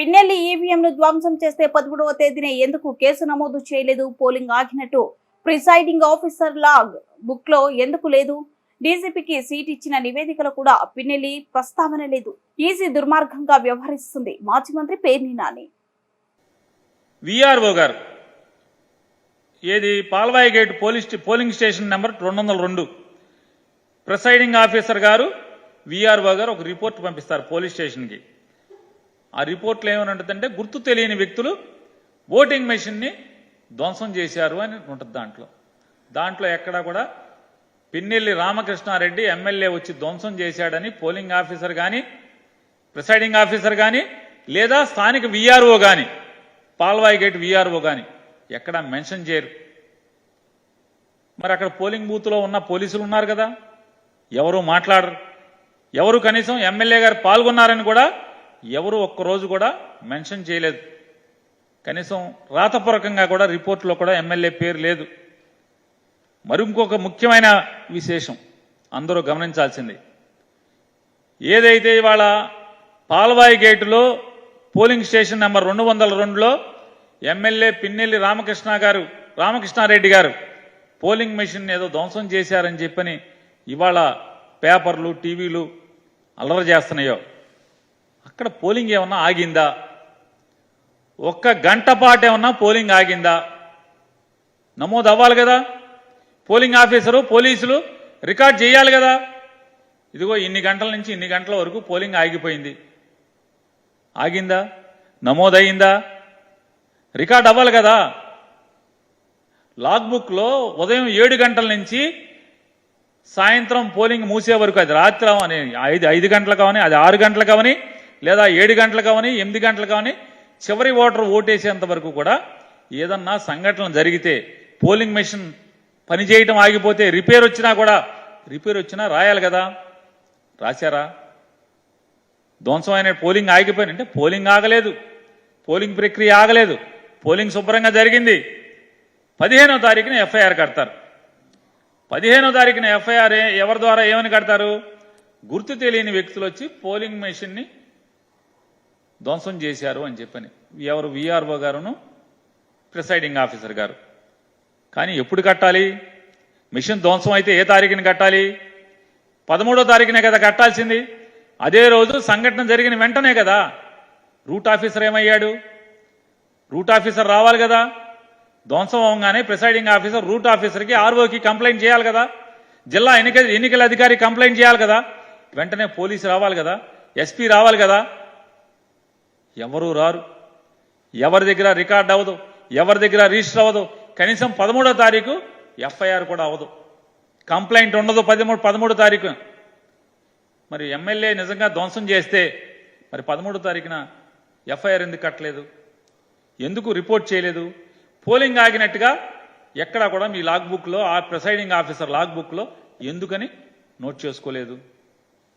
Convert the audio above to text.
పిన్నెల్లి ఈవీఎంను ధ్వంసం చేస్తే పదమూడవ తేదీనే ఎందుకు కేసు నమోదు చేయలేదు? పోలింగ్ ఆగినట్టు. ప్రిసైడింగ్ ఆఫీసర్ లాగ్ బుక్లో ఎందుకు లేదు? డీజీపీకి సీట్ ఇచ్చిన నివేదికలో కూడా పిన్నెల్లి ప్రస్తావన లేదు. ఈజీ దుర్మార్గంగా వ్యవహరిస్తుంది. మాజీ మంత్రి పేర్ని నాని. విఆర్ఓ గారు. ఏది? Palvai gate police polling station number రెండు వందల రెండు. ప్రిసైడింగ్ ఆఫీసర్ గారు విఆర్ఓ గారు ఒక రిపోర్ట్ పంపిస్తారు పోలీస్ స్టేషన్కి. ఆ రిపోర్ట్లో ఏమని ఉంటుందంటే గుర్తు తెలియని వ్యక్తులు ఓటింగ్ మెషిన్ని ధ్వంసం చేశారు అని ఉంటుంది దాంట్లో. దాంట్లో ఎక్కడా కూడా పిన్నెల్లి రామకృష్ణారెడ్డి ఎమ్మెల్యే వచ్చి ధ్వంసం చేశాడని పోలింగ్ ఆఫీసర్ కానీ ప్రిసైడింగ్ ఆఫీసర్ కానీ లేదా స్థానిక విఆర్ఓ కానీ పాల్వాయి గేట్ విఆర్ఓ కానీ ఎక్కడ మెన్షన్ చేయరు. మరి అక్కడ పోలింగ్ బూత్లో ఉన్న పోలీసులు ఉన్నారు కదా ఎవరు మాట్లాడరు. ఎవరు కనీసం ఎమ్మెల్యే గారు పాల్గొన్నారని కూడా ఎవరు ఒక్కరోజు కూడా మెన్షన్ చేయలేదు. కనీసం రాతపూర్వకంగా కూడా రిపోర్ట్లో కూడా ఎమ్మెల్యే పేరు లేదు. మరి ఇంకొక ముఖ్యమైన విశేషం అందరూ గమనించాల్సింది. ఏదైతే ఇవాళ పాల్వాయి గేటులో పోలింగ్ స్టేషన్ నెంబర్ రెండు వందల రెండులో ఎమ్మెల్యే పిన్నెల్లి రామకృష్ణ గారు రామకృష్ణారెడ్డి గారు పోలింగ్ మెషిన్ ఏదో ధ్వంసం చేశారని చెప్పని ఇవాళ పేపర్లు టీవీలు అల్లరి చేస్తున్నాయో అక్కడ పోలింగ్ ఏమన్నా ఆగిందా? ఒక్క గంట పాటు ఏమన్నా పోలింగ్ ఆగిందా? నమోదు అవ్వాలి కదా? పోలింగ్ ఆఫీసరు పోలీసులు రికార్డ్ చేయాలి కదా? ఇదిగో ఇన్ని గంటల నుంచి ఇన్ని గంటల వరకు పోలింగ్ ఆగిపోయింది. ఆగిందా? నమోదయిందా? రికార్డ్ అవ్వాలి కదా? లాగ్బుక్లో ఉదయం ఏడు గంటల నుంచి సాయంత్రం పోలింగ్ మూసే వరకు అది రాత్రి అవని ఐదు ఐదు గంటలకు అవని అది ఆరు గంటలకు అవని లేదా ఏడు గంటలు కావని ఎనిమిది గంటలు కావని చివరి ఓటర్ ఓటేసేంత వరకు కూడా ఏదన్నా సంఘటన జరిగితే పోలింగ్ మెషిన్ పనిచేయటం ఆగిపోతే రిపేర్ వచ్చినా కూడా రిపేర్ వచ్చినా రాయాలి కదా. రాశారా? ధ్వంసమైన పోలింగ్ ఆగిపోయింది. అంటే పోలింగ్ ఆగలేదు. పోలింగ్ ప్రక్రియ ఆగలేదు. పోలింగ్ శుభ్రంగా జరిగింది. పదిహేనో తారీఖున ఎఫ్ఐఆర్ కడతారు. పదిహేనో తారీఖున ఎఫ్ఐఆర్ ఎవరి ద్వారా ఏమని కడతారు? గుర్తు తెలియని వ్యక్తులు వచ్చి పోలింగ్ మెషిన్ని ధ్వంసం చేశారు అని చెప్పని. ఎవరు విఆర్ఓ గారును? ప్రిసైడింగ్ ఆఫీసర్ గారు. కానీ ఎప్పుడు కట్టాలి? మిషన్ ధ్వంసం అయితే ఏ తారీఖున కట్టాలి? పదమూడో తారీఖునే కదా కట్టాల్సింది. అదే రోజు సంఘటన జరిగిన వెంటనే కదా రూట్ ఆఫీసర్ ఏమయ్యాడు? రూట్ ఆఫీసర్ రావాలి కదా. ధ్వంసం అవగానే ప్రిసైడింగ్ ఆఫీసర్ రూట్ ఆఫీసర్కి ఆర్ఓకి కంప్లైంట్ చేయాలి కదా. జిల్లా ఎన్నిక ఎన్నికల అధికారి కంప్లైంట్ చేయాలి కదా. వెంటనే పోలీసు రావాలి కదా. ఎస్పీ రావాలి కదా. ఎవరు రారు? ఎవరి దగ్గర రికార్డ్ అవ్వదు? ఎవరి దగ్గర రిజిస్టర్ అవ్వదు? కనీసం పదమూడో తారీఖు ఎఫ్ఐఆర్ కూడా అవ్వదు. కంప్లైంట్ ఉండదు పదమూడు పదమూడో తారీఖు. మరి ఎమ్మెల్యే నిజంగా ధ్వంసం చేస్తే మరి పదమూడో తారీఖున ఎఫ్ఐఆర్ ఎందుకు కట్టలేదు? ఎందుకు రిపోర్ట్ చేయలేదు? పోలింగ్ ఆగినట్టుగా ఎక్కడా కూడా మీ లాగ్ బుక్లో ఆ ప్రిసైడింగ్ ఆఫీసర్ లాగ్ బుక్లో ఎందుకని నోట్ చేసుకోలేదు?